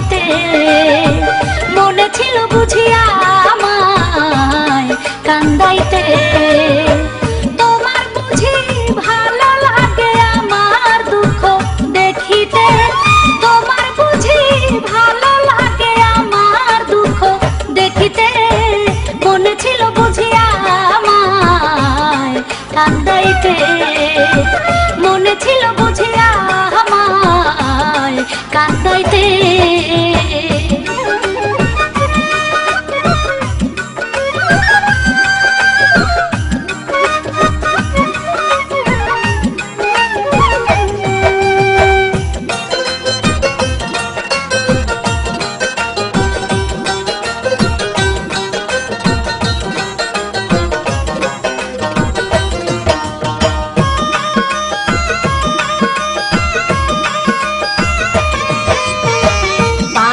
কান্দাইতে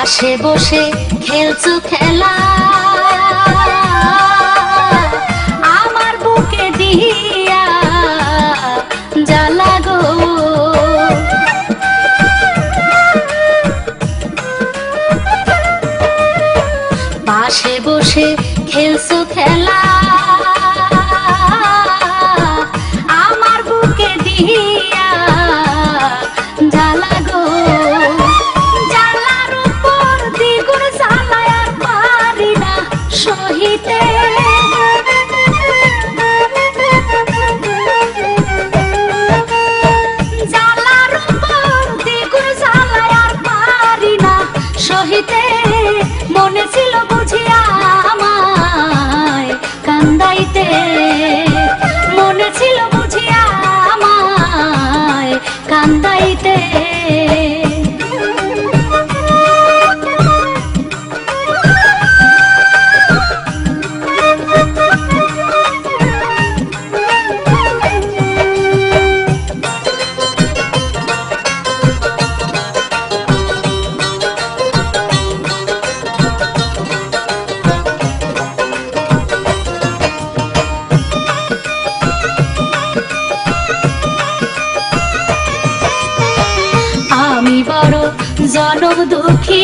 পাশে বসে খেলছো খেলা। খেলছো খেলা। আমার বুকে দিয়া জ্বালা গো। জ্বালার উপর দ্বিগুণ জ্বালায় পারি না সহিতে। মনে ছিল জনম দুঃখী।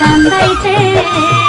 三杯醉。